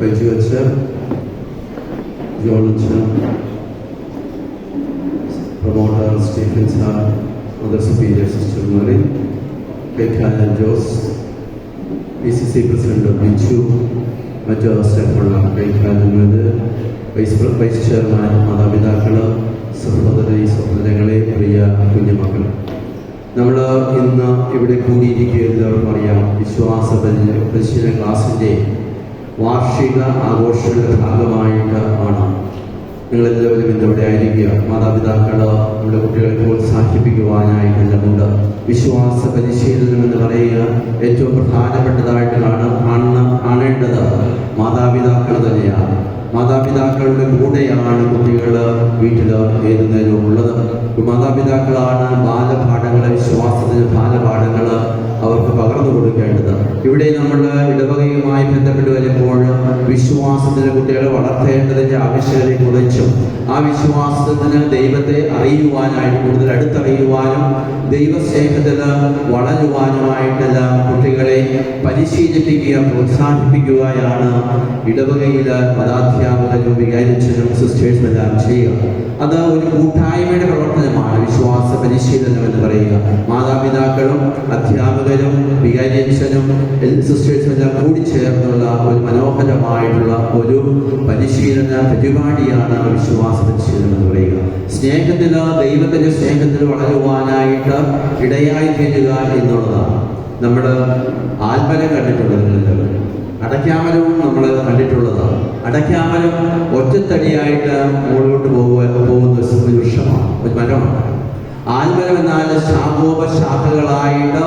വൈദ്യുവച്ച ജോണച്ച promoter Stephen sir mother superior sister Mary ബെഖാനൻ Jose P C C president Biju മറ്റു അവസരമുള്ള ബെഖാനത് vice vice chairman മാതാപിതാക്കൾ സഹോദരി സഹോദരങ്ങളെ പ്രിയ കുഞ്ഞുമക്കൾ നമ്മൾ ഇന്ന് ഇവിടെ കൂടിയിരിക്കുക എല്ലാവർക്കും അറിയാം. വിശ്വാസ പരി- പരിശീലന ക്ലാസിന്റെ വാർഷിക ആഘോഷങ്ങളുടെ ഭാഗമായിട്ട് ആണ്. നിങ്ങളെല്ലാവരും ഇന്നിവിടെ ആയിരിക്കുക. മാതാപിതാക്കൾ നമ്മുടെ കുട്ടികളെ പ്രോത്സാഹിപ്പിക്കുവാനായിട്ടെല്ലാമുണ്ട് വിശ്വാസ പരിശീലനം എന്ന് പറയുക ഏറ്റവും പ്രധാനപ്പെട്ടതായിട്ടാണ് കാണുന്ന കാണേണ്ടത് മാതാപിതാക്കൾ തന്നെയാണ്. മാതാപിതാക്കളുടെ കൂടെയാണ് കുട്ടികൾ വീട്ടിൽ നേരവും ഉള്ളത്. മാതാപിതാക്കളാണ് ബാലപാഠങ്ങളെ വിശ്വാസത്തിന് ബാലപാഠങ്ങൾ അവർക്ക് പകർന്നു കൊടുക്കേണ്ടത്. ഇവിടെ നമ്മൾ ഇടവകയുമായി ബന്ധപ്പെട്ട് വരുമ്പോൾ വിശ്വാസത്തിന് കുട്ടികളെ വളർത്തേണ്ടതിന്റെ ആവശ്യകതയെക്കുറിച്ചും ആ വിശ്വാസത്തിന് ദൈവത്തെ അറിയുവാനായിട്ട് കൂടുതൽ അടുത്തറിയുവാനും ദൈവസ്നേഹത്തിൽ വളരുവാനുമായിട്ടെല്ലാം കുട്ടികളെ പരിശീലിപ്പിക്കുക പ്രോത്സാഹിപ്പിക്കുകയാണ് ഇടവകയിൽ മതാധ്യാപകരും വികാരിച്ചനും സിസ്റ്റേഴ്സ് എല്ലാം ചെയ്യുക. അത് ഒരു കൂട്ടായ്മയുടെ പ്രവർത്തനമാണ്. വിശ്വാസ പരിശീലനം എന്ന് പറയുക. മാതാപിതാക്കളും അധ്യാപകരും വികാരിയച്ഛനും സിസ്റ്റേഴ്സും എല്ലാം കൂടി ചേർന്നുള്ള ഒരു മനോഹരമായിട്ടുള്ള ഒരു പരിശീലന പരിപാടിയാണ് വിശ്വാസ പരിശീലനം എന്ന് പറയുക. സ്നേഹത്തിൽ ദൈവത്തിന്റെ സ്നേഹത്തിൽ വളരുവാനായിട്ട് ഇടയായി തീരുക എന്നുള്ളതാണ്. നമ്മൾ ആത്മരം കണ്ടിട്ടുള്ളത് അടയ്ക്കാമരവും നമ്മൾ കണ്ടിട്ടുള്ളതാണ്. അടയ്ക്കാമരം ഒറ്റത്തടിയായിട്ട് മുകളിലോട്ട് പോകുക പോകുന്ന ഒരു വൃക്ഷമാണ് ഒരു മരമാണ്. ആൽമരം എന്നാൽ ശാഖോപശാഖകളായിട്ട്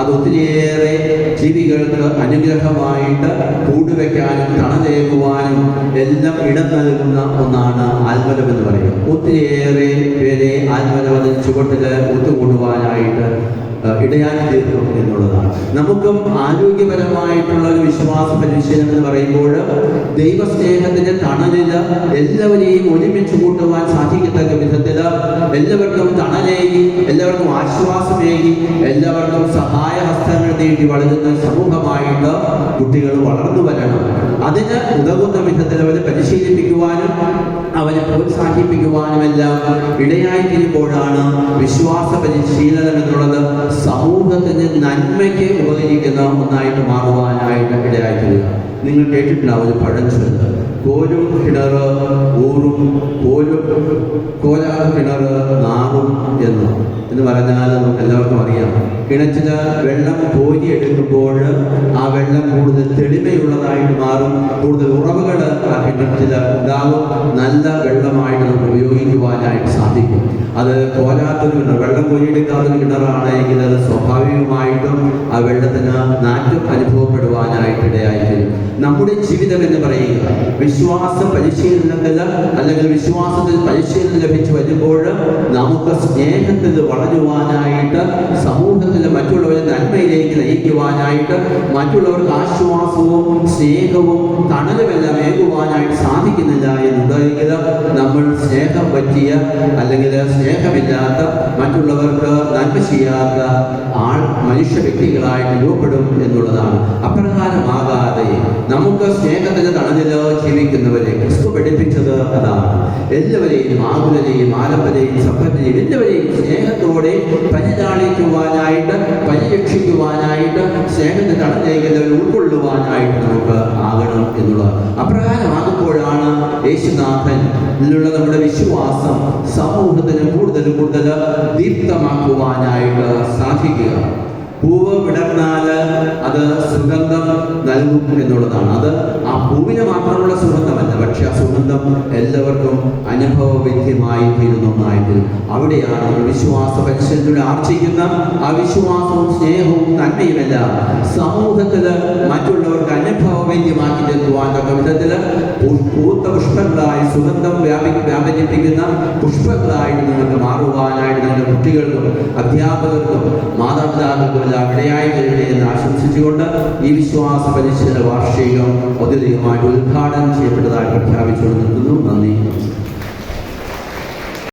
അത് ഒത്തിരിയേറെ ജീവികൾക്ക് അനുഗ്രഹമായിട്ട് കൂടുവെക്കാനും തണലേകുവാനും എല്ലാം ഇടം നൽകുന്ന ഒന്നാണ് ആൽമരം എന്ന് പറയുന്നത്. ഒത്തിരിയേറെ പേരെ ആൽമരം അതിന് ചുവട്ടിൽ ഒത്തുകൂടുവാനായിട്ട് ഇടയാക്കി തീർക്കും എന്നുള്ളതാണ്. നമുക്കും ആരോഗ്യപരമായിട്ടുള്ള ഒരു വിശ്വാസ പരിശീലനം എന്ന് പറയുമ്പോൾ ദൈവസ്നേഹത്തിന്റെ തണലിൽ എല്ലാവരെയും ഒരുമിച്ച് കൂട്ടുവാൻ സാധിക്കത്തക്ക വിധത്തിൽ എല്ലാവർക്കും തണലേകി എല്ലാവർക്കും ആശ്വാസമേകി എല്ലാവർക്കും സഹായഹസ്തങ്ങൾ നീട്ടി വളരുന്ന സമൂഹമായിട്ട് കുട്ടികൾ വളർന്നു വരണം. അതിന് ഉതകുന്ന വിധത്തിൽ അവരെ പരിശീലിപ്പിക്കുവാനും അവരെ പ്രോത്സാഹിപ്പിക്കുവാനും എല്ലാം ഇടയായി തീരുമ്പോഴാണ് വിശ്വാസ പരിശീലനം എന്നുള്ളത് സമൂഹത്തിന് നന്മയ്ക്ക് ഉപകരിക്കുന്ന ഒന്നായിട്ട് മാറുവാനായിട്ട് ഇടയായി നിങ്ങൾ കേട്ടിട്ടുണ്ടാവും ഒരു പഴഞ്ചൊല്ല് കോലും കിണർ ഊറും കോലും കോലാ കിണർ നാറും എന്ന്. എന്ന് പറഞ്ഞാൽ നമുക്ക് എല്ലാവർക്കും അറിയാം. കിണറ്റിൽ വെള്ളം കോരിയെടുക്കുമ്പോൾ ആ വെള്ളം കൂടുതൽ തെളിമയുള്ളതായിട്ട് മാറും. കൂടുതൽ ഉറവുകൾ ആ കിണറ്റിൽ ഉണ്ടാകും നല്ല വെള്ളമായിട്ട് നമുക്ക് ഉപയോഗിക്കുവാനായിട്ട് സാധിക്കും. അത് പോരാത്തൊരു കിണർ വെള്ളം കോരിയെടുക്കാത്തൊരു എടുക്കാത്തൊരു കിണറാണെങ്കിൽ അത് സ്വാഭാവികമായിട്ടും ആ വെള്ളത്തിന് നാറ്റം അനുഭവപ്പെടുവാനായിട്ട് ഇടയായിത്തീരും നമ്മുടെ ജീവിതം എന്ന് പറയുക വിശ്വാസ പരിശീലനത്തിൽ അല്ലെങ്കിൽ വിശ്വാസത്തിൽ പരിശീലനം ലഭിച്ചു വരുമ്പോൾ നമുക്ക് സ്നേഹത്തിൽ വളരുവാനായിട്ട് സമൂഹത്തിൽ മറ്റുള്ളവരെ നന്മയിലേക്ക് നയിക്കുവാനായിട്ട് മറ്റുള്ളവർക്ക് ആശ്വാസവും സ്നേഹവും തണലുമെല്ലാം ഏകുവാനായിട്ട് സാധിക്കുന്നില്ല എന്നുണ്ടെങ്കിൽ നമ്മൾ സ്നേഹം പറ്റിയ അല്ലെങ്കിൽ സ്നേഹമില്ലാത്ത മറ്റുള്ളവർക്ക് നന്മ ചെയ്യാത്ത ആൾ മനുഷ്യ വ്യക്തികളായിട്ട് രൂപപ്പെടും എന്നുള്ളതാണ്. അപ്രകാരമാകാതെ നമുക്ക് സ്നേഹത്തിന് തണലിൽ ജീവിക്കുന്നവരെ ക്രിസ്തു പഠിപ്പിച്ചത് അതാണ്. എല്ലാവരെയും ആകുലരെയും ആലപ്പനെയും സമ്പന്നരെയും എല്ലാവരെയും സ്നേഹത്തോടെ പരിചാളിക്കുവാനായിട്ട് പരിരക്ഷിക്കുവാനായിട്ട് സ്നേഹത്തിന് തടഞ്ഞേക്കുന്നവർ ഉൾക്കൊള്ളുവാനായിട്ട് നമുക്ക് ആകണം എന്നുള്ളത് അപ്രകാരമാകുമ്പോഴാണ് യേശുനാഥൻ ഇതിലുള്ള നമ്മുടെ വിശ്വാസം സമൂഹത്തിന് കൂടുതൽ കൂടുതൽ ദീപ്തമാക്കുവാനായിട്ട് സാധിക്കുക. പൂവ് വിടർന്നാൽ അത് സുഗന്ധം നൽകും എന്നുള്ളതാണ്. അത് ആ പൂവിന് മാത്രമുള്ള സുഗന്ധമല്ല. പക്ഷെ ആ സുഗന്ധം എല്ലാവർക്കും അനുഭവവിദ്യമായി തീരുന്ന ഒന്നായിത്തീരും അവിടെയാണ് വിശ്വാസ പരിശീലനത്തിലൂടെ ആർജിക്കുന്ന ആ വിശ്വാസവും സ്നേഹവും നന്മയുമല്ല സമൂഹത്തിൽ മറ്റുള്ളവർക്ക് അനുഭവവേദ്യമാക്കി തീർക്കുവാൻ തക്ക വിധത്തിൽ പൂത്ത പുഷ്പങ്ങളായി സുഗന്ധം വ്യാപി വ്യാപരിപ്പിക്കുന്ന പുഷ്പങ്ങളായിട്ട് നിങ്ങൾക്ക് മാറുവാനായിട്ട് നിങ്ങളുടെ കുട്ടികൾക്കും അധ്യാപകർക്കും മാതാപിതാക്കൾക്കും എല്ലാം ഇടയായി തരട്ടെ എന്ന് ആശംസിച്ചുകൊണ്ട് ഈ വിശ്വാസ പരിശീലന വാർഷികം ഔദ്യോഗികമായിട്ട് ഉദ്ഘാടനം ചെയ്യപ്പെട്ടതായി പ്രഖ്യാപിച്ചുകൊണ്ട് നിൽക്കുന്നു നന്ദി